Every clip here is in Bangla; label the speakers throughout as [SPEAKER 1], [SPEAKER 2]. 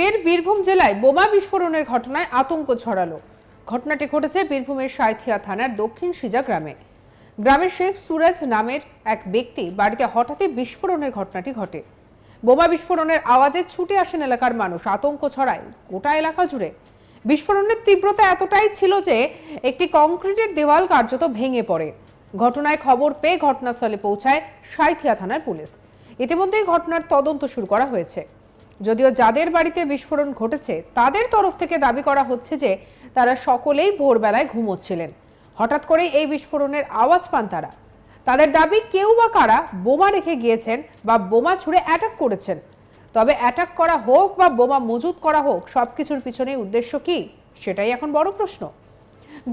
[SPEAKER 1] ফের বীরভূম জেলায় বোমা বিস্ফোরণের ঘটনায় আতঙ্ক ছড়ালো। ঘটনাটি ঘটেছে বীরভূমের সাঁইথিয়া থানার দক্ষিণ সিজা গ্রামে। গ্রামের শেখ সুরজ নামের এক ব্যক্তি বাড়িতে হঠাৎই বিস্ফোরণের ঘটনাটি ঘটে। বোমা বিস্ফোরণের আওয়াজে ছুটে আসেন এলাকার মানুষ। আতঙ্ক ছড়ায় গোটা এলাকা জুড়ে। বিস্ফোরণের তীব্রতা এতটাই ছিল যে একটি কংক্রিটের দেওয়াল কার্যত ভেঙে পড়ে। ঘটনায় খবর পেয়ে ঘটনাস্থলে পৌঁছায় সাঁইথিয়া থানার পুলিশ। ইতিমধ্যেই ঘটনার তদন্ত শুরু করা হয়েছে। যদিও যাদের বাড়িতে বিস্ফোরণ ঘটেছে, তাদের তরফ থেকে দাবি করা হচ্ছে যে তারা সকলেই ভোরবেলায় ঘুমোচ্ছিলেন। হঠাৎ করে এই বিস্ফোরণের আওয়াজ পান তারা। তাদের দাবি, কেউ বা কারা বোমা রেখে গিয়েছেন বা বোমা ছুঁড়ে অ্যাটাক করেছেন। তবে অ্যাটাক করা হোক বা বোমা মজুত করা হোক, সবকিছুর পিছনে উদ্দেশ্য কি? সেটাই এখন বড় প্রশ্ন।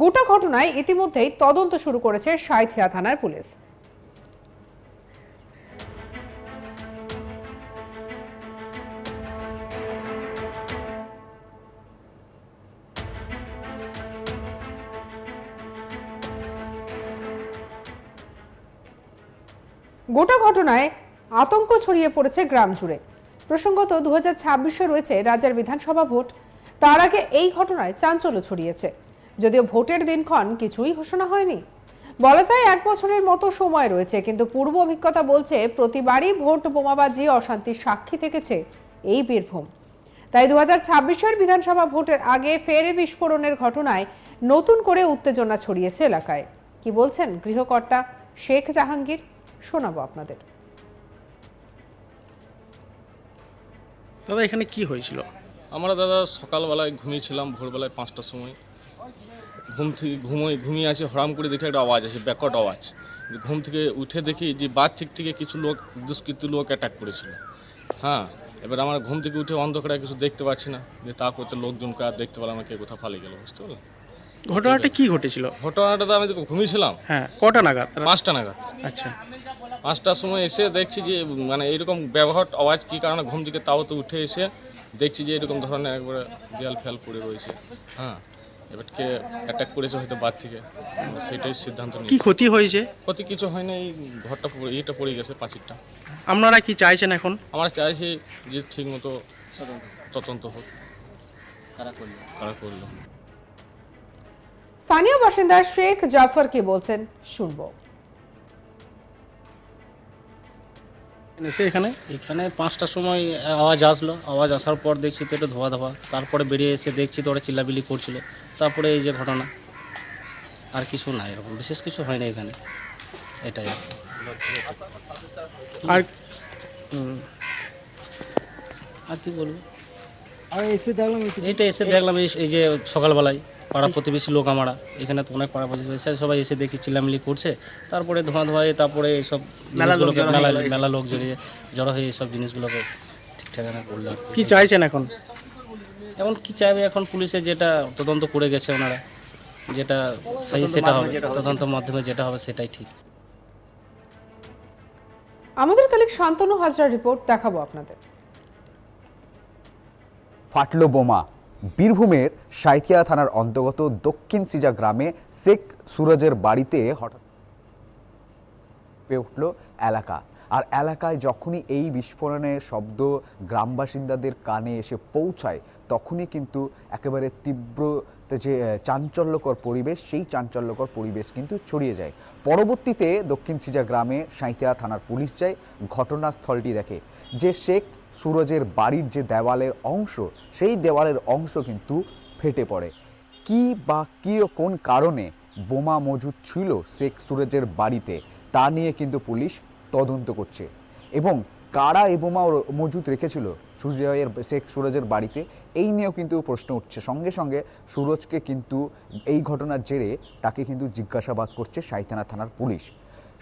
[SPEAKER 1] গোটা ঘটনায় ইতিমধ্যেই তদন্ত শুরু করেছে সাঁইথিয়া থানার পুলিশ। গোটা ঘটনায় আতঙ্ক ছড়িয়ে পড়েছে গ্রাম জুড়ে। প্রসঙ্গত দু হাজার রয়েছে রাজ্যের বিধানসভা ভোট। তার আগে এই ঘটনায় চাঞ্চল্য ছড়িয়েছে। যদিও ভোটের দিনক্ষণ কিছুই ঘোষণা হয়নি। বলা যায় এক বছরের মতো সময় রয়েছে, কিন্তু পূর্ব অভিজ্ঞতা বলছে প্রতিবারই ভোট বোমাবাজি অশান্তির সাক্ষী থেকেছে এই বীরভূম। তাই দু হাজার বিধানসভা ভোটের আগে ফের বিস্ফোরণের ঘটনায় নতুন করে উত্তেজনা ছড়িয়েছে এলাকায়। কি বলছেন গৃহকর্তা শেখ জাহাঙ্গীর? শোনাবো আপনাদের।
[SPEAKER 2] দাদা এখানে কি হয়েছিল?
[SPEAKER 3] আমরা দাদা সকালবেলায় ঘুমিয়েছিলাম ভোরবেলায় পাঁচটার সময়। ঘুম থেকে ঘুমোই ঘুমিয়ে আছি হরাম করে দেখে একটা আওয়াজ আছে ব্যাকট আওয়াজ। ঘুম থেকে উঠে দেখি যে বাদ থেকে থেকে কিছু লোক দুষ্কৃত লোক অ্যাটাক করেছিল। হ্যাঁ এবার আমার ঘুম থেকে উঠে অন্ধকারে কিছু দেখতে পাচ্ছি না। যে তা করতে লোকজনকে আর দেখতে পেলাম না কে কোথাও পালিয়ে গেল বুঝতে পারলেন?
[SPEAKER 2] ঘটনাটা কি ঘটেছিল?
[SPEAKER 3] ঘটনাটা তো আমি তো ঘুমিয়েছিলাম
[SPEAKER 2] হ্যাঁ কটা নাগাদ?
[SPEAKER 3] পাঁচটা নাগাদ।
[SPEAKER 2] আচ্ছা।
[SPEAKER 3] পাঁচটার সময় এসে দেখছি যে মানে এরকম ব্যবহার আওয়াজ কী কারণে ঘুম থেকে তাও তো উঠে এসে দেখছি যে এরকম ধরনের একবারে দেয়াল ফেয়াল পড়ে রয়েছে। হ্যাঁ এবার কে অ্যাটাক করেছে হয়তো বাদ থেকে। সেটাই সিদ্ধান্ত
[SPEAKER 2] কি ক্ষতি হয়েছে?
[SPEAKER 3] ক্ষতি কিছু হয়নি এই ঘরটা ইয়েটা পড়ে গেছে পাঁচিরটা
[SPEAKER 2] আপনারা কি চাইছেন এখন?
[SPEAKER 3] আমরা চাইছি যে ঠিক মতো তদন্ত হোক। কারা করল? কারা করল?
[SPEAKER 1] স্থানীয় বাসিন্দা শেখ জাফর কি বলছেন শুনব।
[SPEAKER 2] এসে এখানে?
[SPEAKER 4] এখানে পাঁচটার সময় আওয়াজ আসলো। আওয়াজ আসার পর দেখছি তো একটু ধোয়া ধোয়া। তারপরে বেরিয়ে এসে দেখছি তো ওরা চিল্লাবিলি করছিল। তারপরে এই যে ঘটনা আর কিছু নাই এরকম বিশেষ কিছু হয় না এখানে। এটাই আর কি।
[SPEAKER 2] আর হুম,
[SPEAKER 4] আর কি বলব?
[SPEAKER 5] আর এসে দেখলাম
[SPEAKER 4] এইটা এসে দেখলাম এই এই যে সকালবেলায়। পাড়া প্রতিবেশী লোক আমরা। এখানে তো অনেক পাড়া প্রতিবেশী সবাই এসে দেখছি চিল্লামিলি করছে। তারপরে ধোঁয়া ধোঁয়ায় তারপরে এইসব মেলা মেলা লোক জড়িয়ে জড়ো হয়ে এইসব জিনিসগুলোকে ঠিকঠাক করল। আর কি।
[SPEAKER 2] কি চাইছেন এখন?
[SPEAKER 4] এখন কি চাইবে এখন পুলিশে যেটা তদন্ত করে গেছে ওনারা। যেটা সেই সেটা হবে। তদন্ত মাধ্যমে যেটা হবে সেটাই ঠিক।
[SPEAKER 1] আমাদের কালিক শান্তনু হাজরা রিপোর্ট দেখাবো আপনাদের।
[SPEAKER 6] ফাটলো বোমা। বীরভূমের সাঁইথিয়া থানার অন্তর্গত দক্ষিণ সিজা গ্রামে শেখ সুরজের বাড়িতে হঠাৎ পেয়ে উঠল এলাকা। আর এলাকায় যখনই এই বিস্ফোরণের শব্দ গ্রাম বাসিন্দাদের কানে এসে পৌঁছায়, তখনই কিন্তু একেবারে তীব্র যে চাঞ্চল্যকর পরিবেশ, সেই চাঞ্চল্যকর পরিবেশ কিন্তু ছড়িয়ে যায়। পরবর্তীতে দক্ষিণ সিজা গ্রামে সাঁইথিয়া থানার পুলিশ যায়, ঘটনাস্থলটি দেখে যে শেখ সুরজের বাড়ির যে দেওয়ালের অংশ, সেই দেওয়ালের অংশ কিন্তু ফেটে পড়ে। কি বা কি কোন কারণে বোমা মজুদ ছিল শেখ সুরজের বাড়িতে, তা নিয়ে কিন্তু পুলিশ তদন্ত করছে। এবং কারা এ বোমা মজুদ রেখেছিল সুজয়ের, শেখ সুরজের বাড়িতে, এই নিয়েও কিন্তু প্রশ্ন উঠছে। সঙ্গে সঙ্গে সুরজকে কিন্তু এই ঘটনার জেরে তাকে কিন্তু জিজ্ঞাসাবাদ করছে সাইথানা থানার পুলিশ।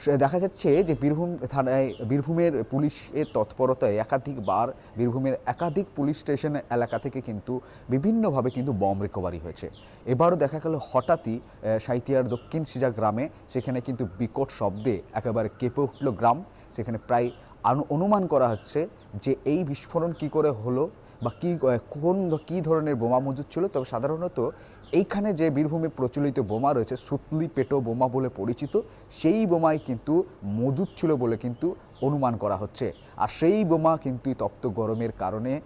[SPEAKER 6] দেখা যাচ্ছে যে বীরভূম থানায় বীরভূমের পুলিশের তৎপরতায় একাধিকবার বীরভূমের একাধিক পুলিশ স্টেশন এলাকা থেকে কিন্তু বিভিন্নভাবে কিন্তু বম রিকভারি হয়েছে। এবারও দেখা গেল হঠাৎই আহ, সাঁইথিয়ার দক্ষিণ সিজা গ্রামে সেখানে কিন্তু বিকট শব্দে একেবারে কেঁপে উঠল গ্রাম। সেখানে প্রায় অনুমান করা হচ্ছে যে এই বিস্ফোরণ কি করে হলো বা কী কোন কী ধরনের বোমা মজুদ ছিল। তবে সাধারণত এইখানে যে বীরভূমে প্রচলিত বোমা রয়েছে, সুতলি পেটো বোমা বলে পরিচিত, সেই বোমাই কিন্তু মজুদ ছিল বলে কিন্তু অনুমান করা হচ্ছে। আর সেই বোমা কিন্তু তপ্ত গরমের কারণে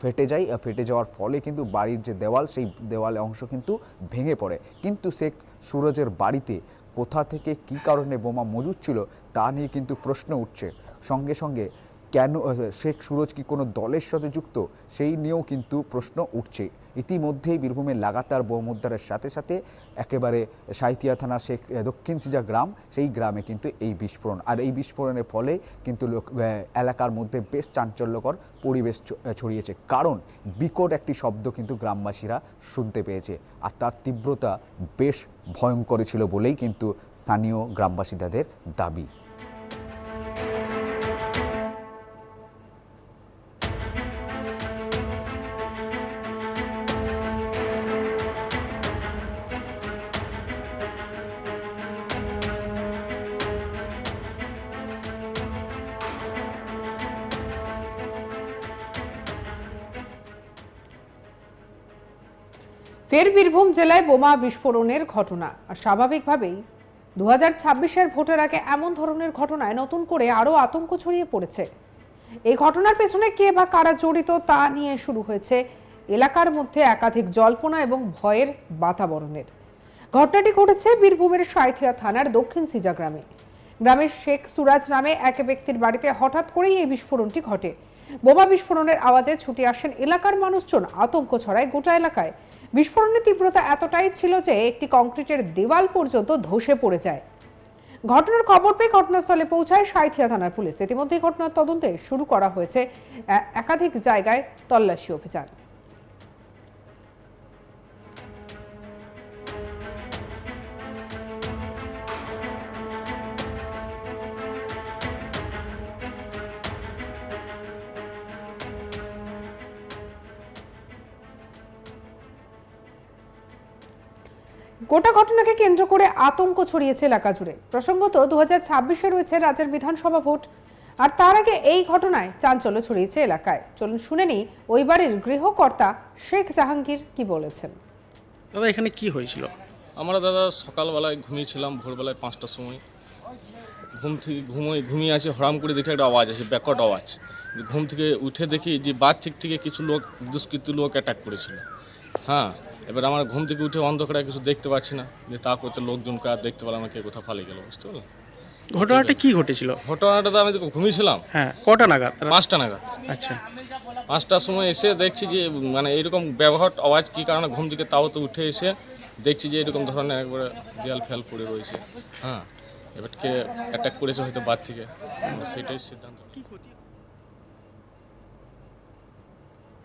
[SPEAKER 6] ফেটে যায়। ফেটে যাওয়ার ফলে কিন্তু বাড়ির যে দেওয়াল, সেই দেওয়ালে অংশ কিন্তু ভেঙে পড়ে। কিন্তু শেখ সুরজের বাড়িতে কোথা থেকে কি কারণে বোমা মজুদ ছিল, তা নিয়ে কিন্তু প্রশ্ন উঠছে। সঙ্গে সঙ্গে কেন শেখ সুরজ কি কোনো দলের সাথে যুক্ত, সেই নিয়েও কিন্তু প্রশ্ন উঠছে। ইতিমধ্যেই বীরভূমের লাগাতার বোম উদ্ধারের সাথে সাথে একেবারে সাঁইথিয়া থানা শেখ দক্ষিণ সিজা গ্রাম, সেই গ্রামে কিন্তু এই বিস্ফোরণ। আর এই বিস্ফোরণের ফলে কিন্তু লোক এলাকার মধ্যে বেশ চাঞ্চল্যকর পরিবেশ ছড়িয়েছে। কারণ বিকট একটি শব্দ কিন্তু গ্রামবাসীরা শুনতে পেয়েছে। আর তার তীব্রতা বেশ ভয়ঙ্কর ছিল বলেই কিন্তু স্থানীয় গ্রামবাসীদের দাবি।
[SPEAKER 1] ফের বীরভূম জেলায় বোমা বিস্ফোরণের ঘটনা। আর স্বাভাবিকভাবেই দু হাজার ছাব্বিশের ভোটের আগে এমন ধরনের ঘটনায় নতুন করে আরও আতঙ্ক ছড়িয়ে পড়েছে। এই ঘটনার পেছনে কে বা কারা জড়িত তা নিয়ে শুরু হয়েছে এলাকার মধ্যে একাধিক জল্পনা এবং ভয়ের বাতাবরণের। ঘটনাটি ঘটেছে বীরভূমের সাঁইথিয়া থানার দক্ষিণ সিজা গ্রামে। গ্রামের শেখ সুরাজ নামে এক ব্যক্তির বাড়িতে হঠাৎ করেই এই বিস্ফোরণটি ঘটে। বোমা বিস্ফোরণের আওয়াজে ছুটে আসেন এলাকার মানুষজন। আতঙ্ক ছড়ায় গোটা এলাকায়। বিস্ফোরণের তীব্রতা এতটাই ছিল যে একটি কংক্রিটের দেওয়াল পর্যন্ত ধসে পড়ে যায়। ঘটনার খবর পেয়ে ঘটনাস্থলে পৌঁছায় সাঁথিয়া থানার পুলিশ। ইতিমধ্যেই ঘটনার তদন্তে শুরু করা হয়েছে। একাধিক জায়গায় তল্লাশি অভিযান। গোটা ঘটনাকে কেন্দ্র করে আতঙ্ক ছড়িয়েছে এলাকা জুড়ে। প্রসঙ্গত দু হাজার ছাব্বিশে রয়েছে রাজ্যের বিধানসভা ভোট আর তার আগে এই ঘটনায় চাঞ্চল্য ছড়িয়েছে এলাকায়। চলুন শুনে নিই ওই বাড়ির গৃহকর্তা শেখ জাহাঙ্গীর কি বলেছেন?
[SPEAKER 2] দাদা এখানে কি হয়েছিল?
[SPEAKER 3] আমরা দাদা সকালবেলায় ঘুমিয়েছিলাম ভোরবেলায় পাঁচটার সময়। ঘুম থেকে ঘুমোয় ঘুমিয়ে আছি হরাম করে দেখে একটা আওয়াজ আছে ব্যাকট আওয়াজ। ঘুম থেকে উঠে দেখি যে বাদ থেকে থেকে কিছু লোক দুষ্কৃত লোক অ্যাটাক করেছিল। হ্যাঁ এবার আমার ঘুম থেকে উঠে অন্ধকারে কিছু দেখতে পাচ্ছি না। যে তা করতে লোকজনকে আর দেখতে পেলাম না কে কোথাও ফালে গেল বুঝতে পারলেন
[SPEAKER 2] ঘটনাটা কি ঘটেছিল?
[SPEAKER 3] ঘটনাটা তো আমি তো ঘুমিয়েছিলাম।
[SPEAKER 2] হ্যাঁ কটা নাগাদ?
[SPEAKER 3] পাঁচটা নাগাদ।
[SPEAKER 2] আচ্ছা।
[SPEAKER 3] পাঁচটার সময় এসে দেখছি যে মানে এরকম ব্যবহার আওয়াজ কী কারণে ঘুম থেকে তাও তো উঠে এসে দেখছি যে এরকম ধরনের একবারে দেয়াল ফেল পড়ে রয়েছে। হ্যাঁ এবার কে অ্যাটাক করেছে হয়তো বাদ থেকে। সেটাই সিদ্ধান্ত নিই।